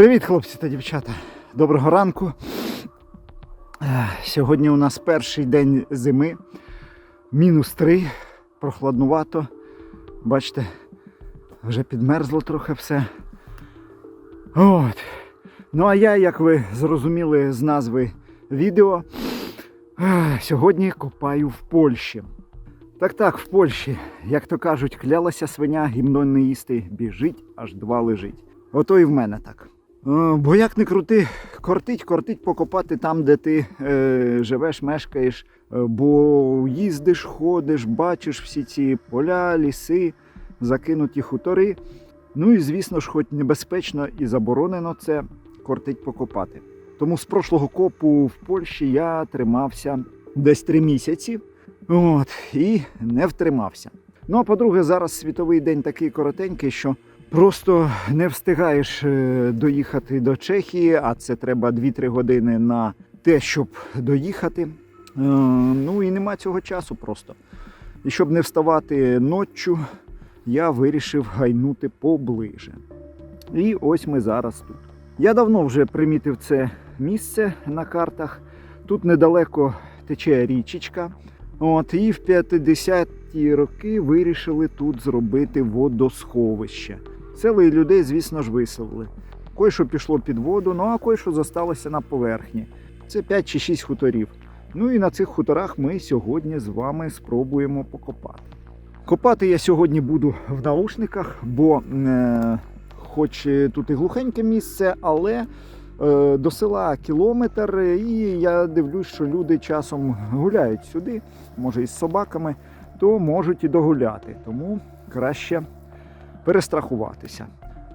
Привіт, хлопці та дівчата. Доброго ранку. Сьогодні у нас перший день зими. Мінус 3, прохладнувато. Бачите, вже підмерзло трохи все. От. Ну а я, як ви зрозуміли з назви відео, сьогодні копаю в Польщі. Так так, в Польщі, як то кажуть, клялася свиня гімно не їсти, біжить, аж два лежить. Ото і в мене так. Е, Бо як не крути, кортить, кортить покопати там, де ти е, живеш, мешкаєш, Е, бо їздиш, ходиш, бачиш всі ці поля, ліси, закинуті хутори. Ну і звісно ж, хоч небезпечно і заборонено це кортить покопати. Тому з прошлого копу в Польщі я тримався десь три місяці. От, і не втримався. Ну а по-друге, зараз світовий день такий коротенький, що просто не встигаєш е, доїхати до Чехії, а це треба 2-3 години на те, щоб доїхати. Е, Ну і нема цього часу просто. І щоб не вставати ноччю, я вирішив гайнути поближе. І ось ми зараз тут. Я давно вже примітив це місце на картах. Тут недалеко тече річечка. От, і в 50-ті роки вирішили тут зробити водосховище. Сели і людей, звісно ж, виселили. Кое-що пішло під воду, ну а кое-що зосталося на поверхні. Це 5 чи 6 хуторів. Ну і на цих хуторах ми сьогодні з вами спробуємо покопати. Копати я сьогодні буду в наушниках, бо е, хоч тут і глухеньке місце, але е, до села кілометр, і я дивлюсь, що люди часом гуляють сюди, може із собаками, то можуть і догуляти. Тому краще перестрахуватися.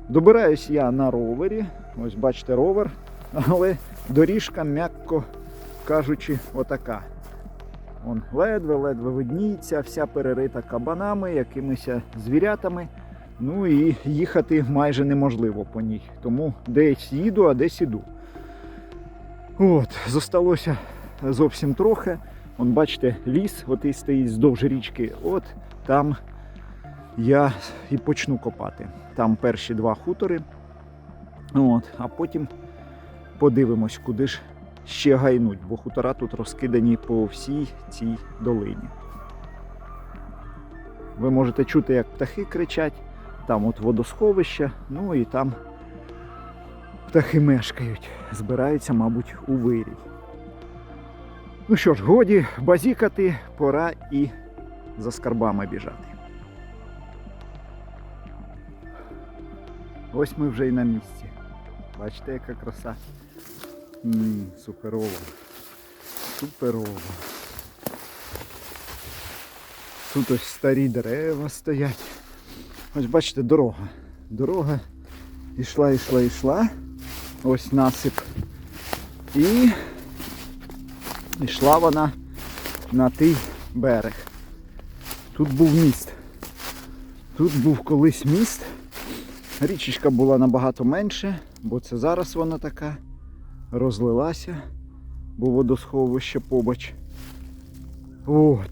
Добираюсь я на ровері. Ось бачите ровер, але доріжка, м'яко кажучи, отака. Он ледве-ледве видніється, вся перерита кабанами, якимись звірятами. Ну і їхати майже неможливо по ній. Тому десь їду, а десь іду. От, зосталося зовсім трохи. Он, бачите, ліс, от і стоїть здовж річки. От там я і почну копати. Там перші два хутори. От, а потім подивимось, куди ж ще гайнуть, бо хутора тут розкидані по всій цій долині. Ви можете чути, як птахи кричать, там от водосховище, ну і там птахи мешкають, збираються, мабуть, у вирій. Ну що ж, годі базікати, пора і за скарбами біжати. Ось ми вже й на місці. Бачите, яка краса. М, суперово. Суперово. Тут ось старі дерева стоять. Ось бачите, дорога. Дорога йшла, йшла, йшла. Ось насип. І йшла вона на той берег. Тут був міст. Тут був колись міст. Річечка була набагато менше, бо це зараз вона така розлилася, бо водосховище побач. От.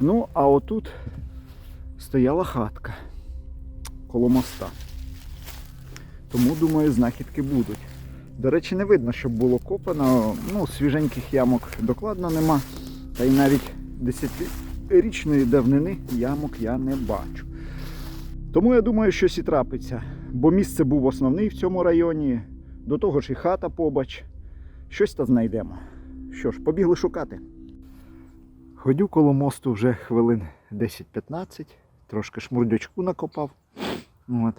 Ну, а отут стояла хатка коло моста. Тому, думаю, знахідки будуть. До речі, не видно, щоб було копано. Ну, свіженьких ямок докладно нема. Та й навіть десятирічної давнини ямок я не бачу. Тому я думаю, щось і трапиться. Бо місце був основний в цьому районі. До того ж і хата побач. Щось та знайдемо. Що ж, побігли шукати. Ходю коло мосту вже хвилин 10-15, трошки шмурдячку накопав. От.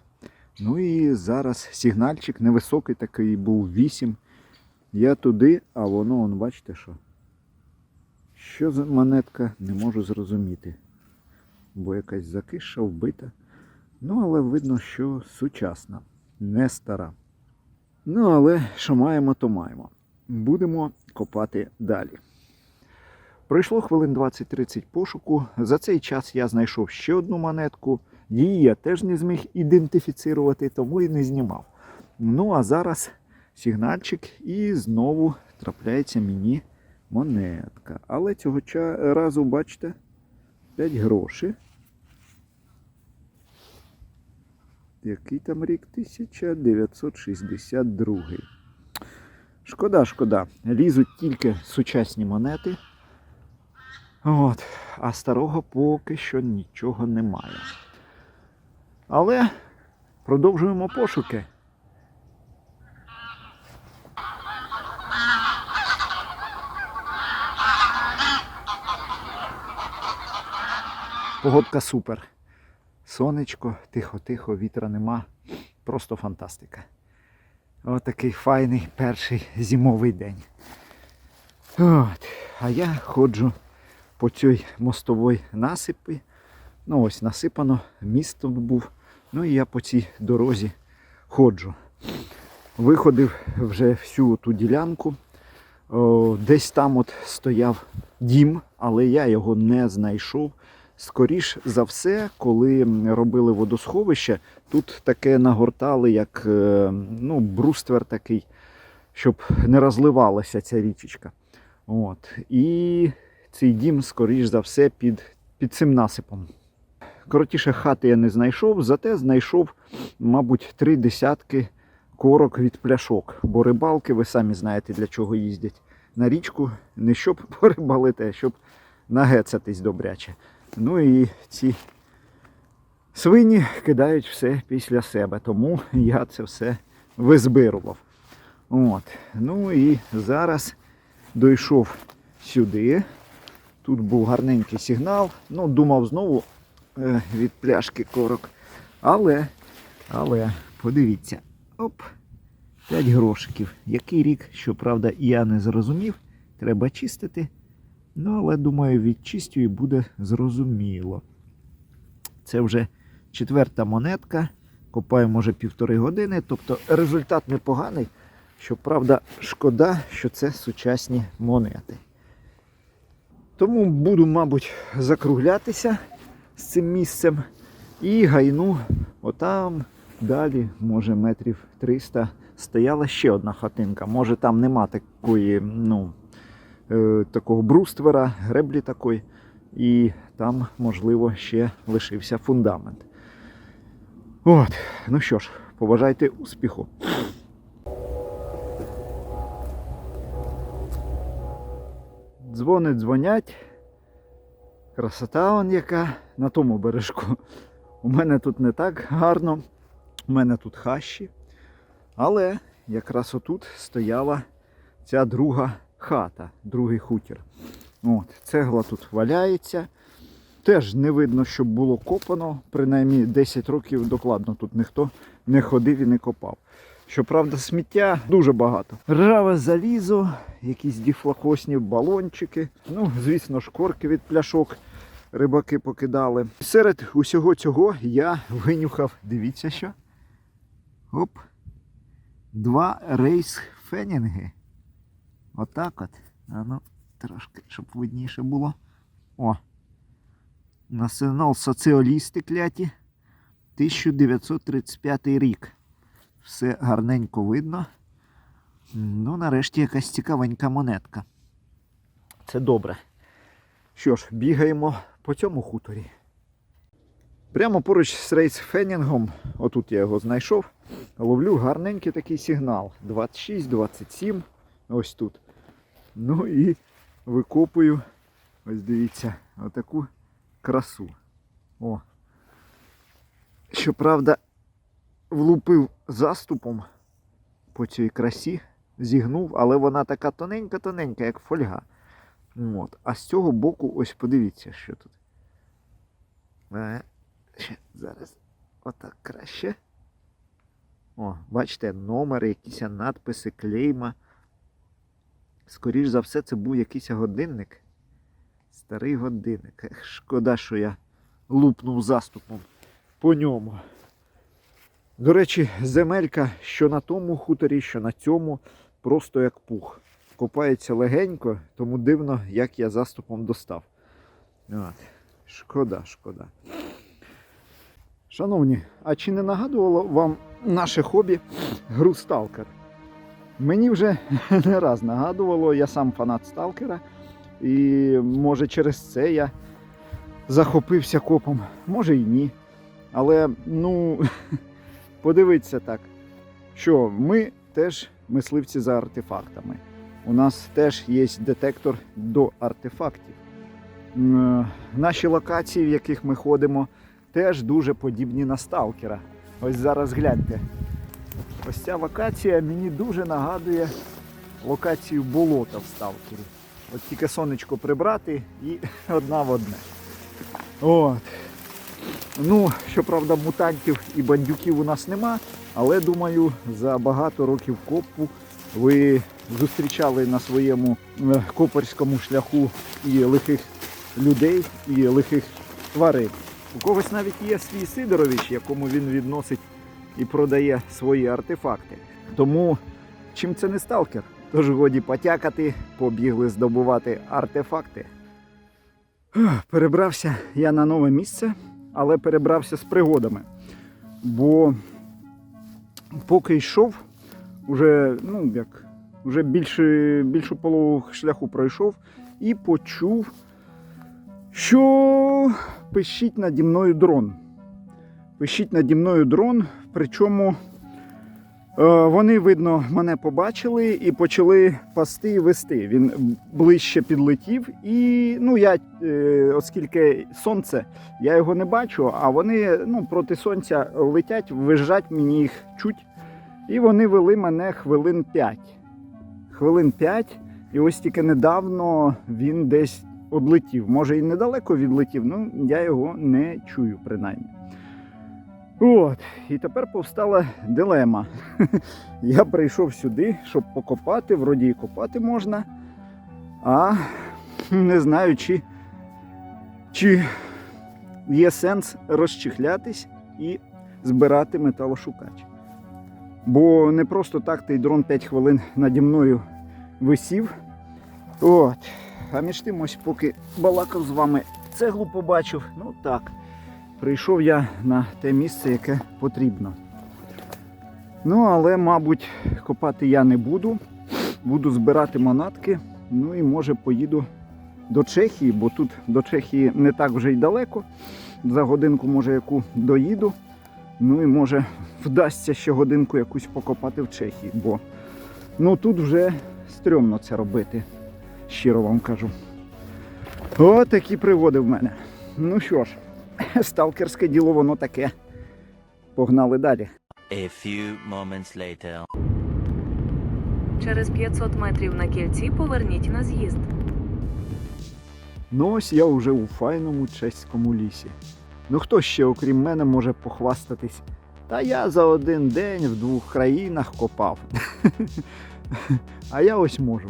Ну і зараз сигнальчик невисокий такий був 8. Я туди, а воно, он, бачите що? Що за монетка, не можу зрозуміти. Бо якась закиша, вбита. Ну, але видно, що сучасна, не стара. Ну, але що маємо, то маємо. Будемо копати далі. Пройшло хвилин 20-30 пошуку. За цей час я знайшов ще одну монетку. Її я теж не зміг ідентифіцирувати, тому і не знімав. Ну, а зараз сигнальчик і знову трапляється мені монетка. Але цього разу, бачите, 5 грошей. Який там рік? 1962. Шкода, шкода. Лізуть тільки сучасні монети. От. А старого поки що нічого немає. Але продовжуємо пошуки. Погодка супер. Сонечко, тихо-тихо, вітра нема. Просто фантастика. Отакий файний перший зимовий день. От. А я ходжу по цій мостовій насипі. Ну ось насипано, міст тут був. Ну і я по цій дорозі ходжу. Виходив вже всю ту ділянку. Десь там от стояв дім, але я його не знайшов. Скоріш за все, коли робили водосховище, тут таке нагортали, як е, ну, бруствер такий, щоб не розливалася ця річечка. От. І цей дім, скоріш за все, під, під цим насипом. Коротіше, хати я не знайшов, зате знайшов, мабуть, три десятки корок від пляшок. Бо рибалки, ви самі знаєте, для чого їздять на річку, не щоб порибалити, а щоб нагецатись добряче. Ну і ці свині кидають все після себе, тому я це все визбирував. От. Ну і зараз дійшов сюди. Тут був гарненький сигнал. Ну, думав знову е, від пляшки корок. Але, але, подивіться, оп, 5 грошиків. Який рік, щоправда, я не зрозумів. Треба чистити. Ну, але думаю, відчистю і буде зрозуміло. Це вже четверта монетка. Копаю, може, півтори години. Тобто результат непоганий. Щоправда, шкода, що це сучасні монети. Тому буду, мабуть, закруглятися з цим місцем і гайну отам далі, може, метрів 300 стояла ще одна хатинка. Може там нема такої, ну, такого бруствера, греблі такої. І там, можливо, ще лишився фундамент. От, ну що ж, побажайте успіху. Дзвони дзвонять. Красота он яка на тому бережку. У мене тут не так гарно, у мене тут хащі. Але якраз отут стояла ця друга хата, другий хутір. От, цегла тут валяється. Теж не видно, щоб було копано. Принаймні 10 років докладно тут ніхто не ходив і не копав. Щоправда, сміття дуже багато. Ржаве залізо, якісь діфлокосні балончики. Ну, звісно, шкорки від пляшок рибаки покидали. Серед усього цього я винюхав, дивіться що. Оп. Два рейс фенінги. Отак от. А ну, трошки, щоб видніше було. О. Націонал соціалісти кляті. 1935 рік. Все гарненько видно. Ну, нарешті якась цікавенька монетка. Це добре. Що ж, бігаємо по цьому хуторі. Прямо поруч з рейс Фенінгом, отут я його знайшов, ловлю гарненький такий сигнал. 26-27. Ось тут. Ну і викопую, ось дивіться, отаку красу. О. Щоправда, влупив заступом по цій красі, зігнув, але вона така тоненька-тоненька, як фольга. От. А з цього боку, ось подивіться, що тут. Е, ще Зараз отак краще. О, бачите, номери, якісь надписи, клейма. Скоріш за все, це був якийсь годинник. Старий годинник. Ех, шкода, що я лупнув заступом по ньому. До речі, земелька, що на тому хуторі, що на цьому, просто як пух. Копається легенько, тому дивно, як я заступом достав. От. Шкода, шкода. Шановні, а чи не нагадувало вам наше хобі гру Сталкер? Мені вже не раз нагадувало, я сам фанат Сталкера. І може через це я захопився копом, може і ні. Але ну, подивитися так, що ми теж мисливці за артефактами. У нас теж є детектор до артефактів. Е, Наші локації, в яких ми ходимо, теж дуже подібні на сталкера. Ось зараз гляньте. Ось ця локація мені дуже нагадує локацію болота в сталкері. От тільки сонечко прибрати і одна в одне. От. Ну, щоправда, мутантів і бандюків у нас нема, але думаю, за багато років копу ви зустрічали на своєму е, копарському шляху і лихих людей, і лихих тварин. У когось навіть є свій Сидорович, якому він відносить і продає свої артефакти. Тому чим це не сталкер? Тож годі потякати, побігли здобувати артефакти. Перебрався я на нове місце, але перебрався з пригодами. Бо поки йшов, уже, ну, як, вже більше, більшу половину шляху пройшов і почув, що пищить наді мною дрон. Пищить наді мною дрон, причому е, вони, видно, мене побачили і почали пасти і вести. Він ближче підлетів, і ну, я, е, оскільки сонце, я його не бачу, а вони ну, проти сонця летять, виїжджать, мені їх чуть. І вони вели мене хвилин 5. Хвилин 5, і ось тільки недавно він десь одлетів. Може і недалеко відлетів, ну я його не чую принаймні. От, і тепер повстала дилема. Я прийшов сюди, щоб покопати, вроді і копати можна. А не знаю, чи, чи є сенс розчихлятись і збирати металошукач. Бо не просто так той дрон 5 хвилин наді мною висів. От. А між тим, ось поки балакав з вами, цеглу побачив. Ну так, прийшов я на те місце, яке потрібно. Ну, але, мабуть, копати я не буду. Буду збирати манатки. Ну і може поїду до Чехії, бо тут до Чехії не так вже й далеко. За годинку, може, яку доїду. Ну і може вдасться ще годинку якусь покопати в Чехії, бо ну тут вже стрьомно це робити. Щиро вам кажу. О, такі пригоди в мене. Ну що ж, сталкерське діло воно таке. Погнали далі. A few moments later. Через 500 метрів на кільці поверніть на з'їзд. Ну ось я вже у файному чеському лісі. Ну хто ще, окрім мене, може похвастатись? Та я за один день в двох країнах копав. А я ось можу.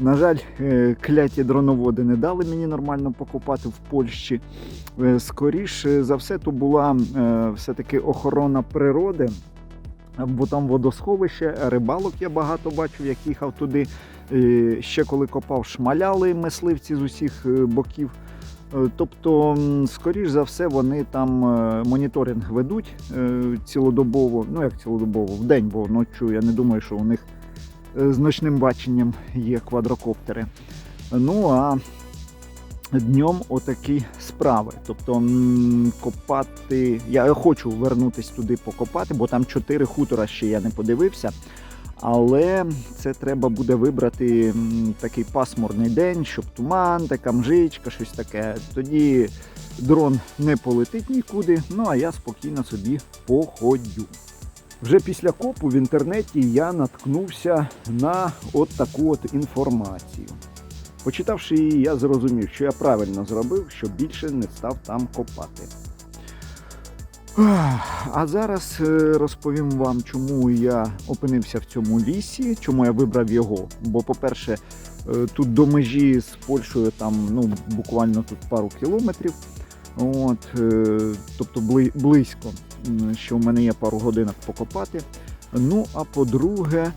На жаль, е, кляті дроноводи не дали мені нормально покопати в Польщі. Е, Скоріше за все, то була е, все-таки охорона природи, бо там водосховище, рибалок я багато бачив, як їхав туди. Ще коли копав, шмаляли мисливці з усіх боків. Тобто, скоріш за все, вони там моніторинг ведуть цілодобово, ну як цілодобово, в день, бо ночі я не думаю, що у них з ночним баченням є квадрокоптери. Ну а днем отакі справи. Тобто копати. Я хочу вернутися туди покопати, бо там чотири хутора ще я не подивився. Але це треба буде вибрати такий пасмурний день, щоб туман, така мжичка, щось таке. Тоді дрон не полетить нікуди, ну а я спокійно собі походю. Вже після копу в інтернеті я наткнувся на от таку от інформацію. Почитавши її, я зрозумів, що я правильно зробив, що більше не став там копати. А зараз е, розповім вам, чому я опинився в цьому лісі, чому я вибрав його. Бо, по-перше, е, тут до межі з Польщею там ну, буквально тут пару кілометрів. От, е, тобто близько, що в мене є пару годинок покопати. Ну, а по-друге,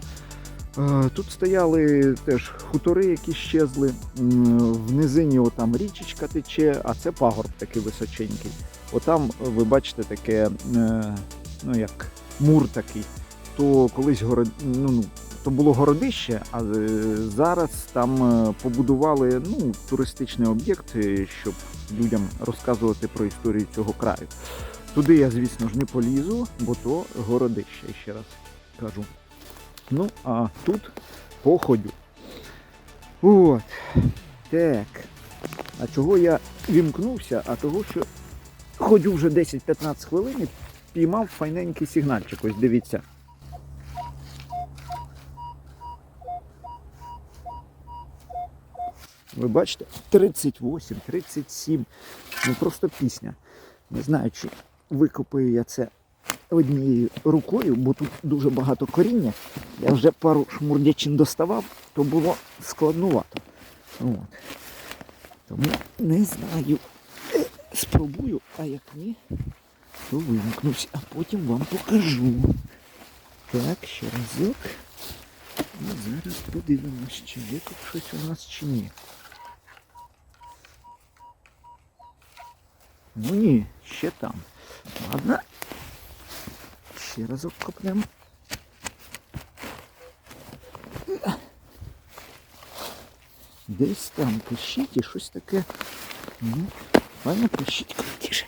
е, тут стояли теж хутори, які щезли. В низині отам річечка тече, а це пагорб такий височенький. Отам ви бачите таке, е, ну як мур такий. То колись город... ну, то було городище, а е, зараз там побудували ну, туристичний об'єкт, щоб людям розказувати про історію цього краю. Туди я, звісно ж, не полізу, бо то городище, ще раз кажу. Ну, а тут походю. От. Так. А чого я вімкнувся? А того, що ходю вже 10-15 хвилин і піймав файненький сигнальчик. Ось дивіться. Ви бачите? 38, 37. Ну просто пісня. Не знаю, чи викопаю я це однією рукою, бо тут дуже багато коріння. Я вже пару шмурдячин доставав, то було складнувато. От. Тому не знаю. Е, Спробую, а як ні, то вимкнусь, а потім вам покажу. Так, ще разок. І зараз подивимось, чи є тут щось у нас чи ні. Ну ні, ще там. Ладно. Ще разок копнемо. Десь там пишіть і щось таке. Ну, ладно, пишіть крутіше.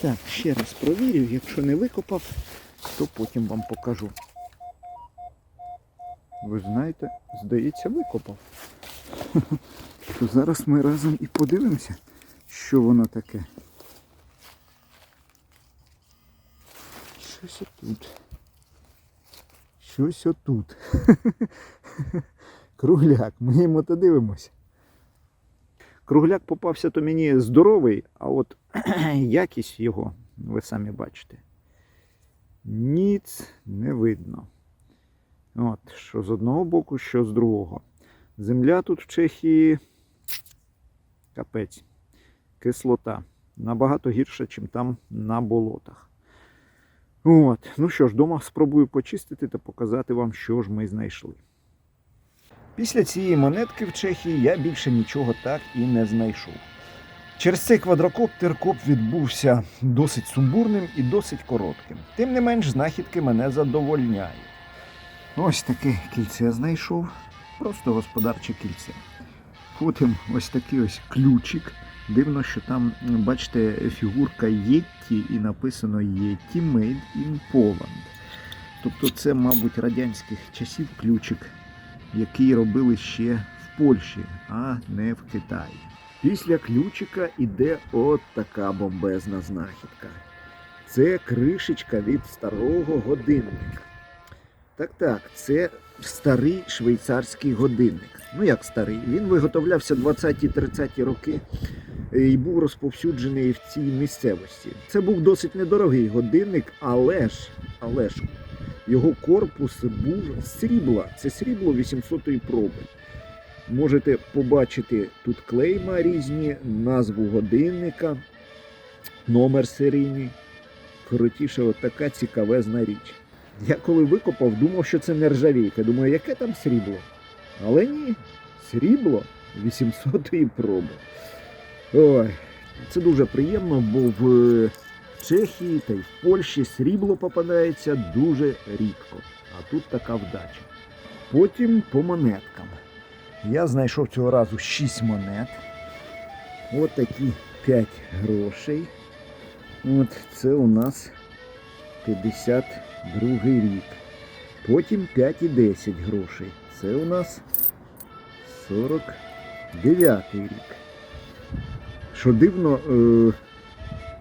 Так, ще раз провірю, якщо не викопав, то потім вам покажу. Ви знаєте, здається, викопав. То зараз ми разом і подивимося, що воно таке. Щось отут. Щось отут. Кругляк, ми йому то дивимося. Кругляк попався то мені здоровий, а от якість його, ви самі бачите. Ніц не видно. От, що з одного боку, що з другого. Земля тут в Чехії капець. Кислота. Набагато гірша, ніж там на болотах. От. Ну що ж, дома спробую почистити та показати вам, що ж ми знайшли. Після цієї монетки в Чехії я більше нічого так і не знайшов. Через цей квадрокоптер коп відбувся досить сумбурним і досить коротким. Тим не менш, знахідки мене задовольняють. Ось таке кільце знайшов. Просто господарче кільце. Потім ось такий ось ключик. Дивно, що там, бачите, фігурка Єтті і написано Yeti Made in Poland. Тобто це, мабуть, радянських часів ключик, який робили ще в Польщі, а не в Китаї. Після ключика іде от така бомбезна знахідка. Це кришечка від старого годинника. Так, так, це старий швейцарський годинник. Ну як старий? Він виготовлявся 20-30 роки і був розповсюджений в цій місцевості. Це був досить недорогий годинник, але ж, але ж його корпус був срібла. Це срібло 800-ї проби. Можете побачити тут клейма різні, назву годинника, номер серійний. Коротіше, от така цікавезна річ. Я коли викопав, думав, що це нержавійка. Думаю, яке там срібло? Але ні, срібло 800-ї проби. Ой, це дуже приємно, бо в е, Чехії та й в Польщі срібло попадається дуже рідко. А тут така вдача. Потім по монеткам. Я знайшов цього разу 6 монет. От такі 5 грошей. От це у нас 52 рік. Потім 5 і 10 грошей. Це у нас 49 рік. Що дивно, е,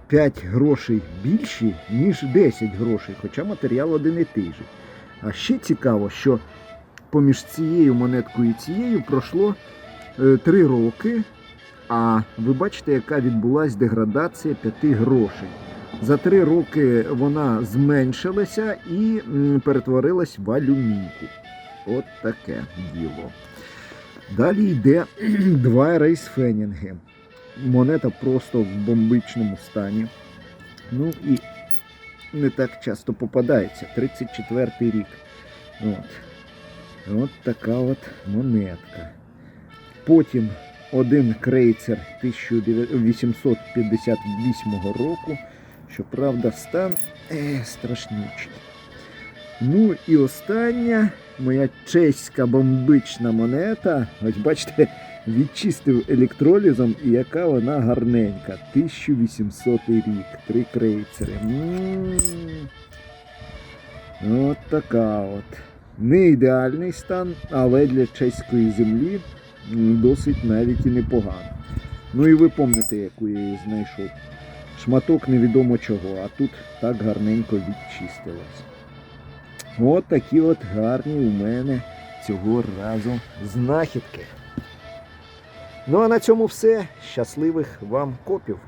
5 грошей більші, ніж 10 грошей, хоча матеріал один і той же. А ще цікаво, що поміж цією монеткою і цією пройшло 3 роки, а ви бачите, яка відбулась деградація 5 грошей. За три роки вона зменшилася і перетворилась в алюмінку. От таке діло. Далі йде два рейсфенінги. Монета просто в бомбичному стані. Ну і не так часто попадається. 34 рік. От. От така от монетка. Потім один крейцер 1858 року. Щоправда, стан е, страшнючий. Ну і остання моя чеська бомбична монета. Ось бачите, Відчистив електролізом і яка вона гарненька. 1800 рік. Три крейцери. М. От така от. Не ідеальний стан, але для чеської землі досить навіть і непогано. Ну і ви пам'ятаєте, яку я її знайшов. Шматок невідомо чого, а тут так гарненько відчистилось. От такі от гарні у мене цього разу знахідки. Ну а на цьому все. Щасливих вам копів!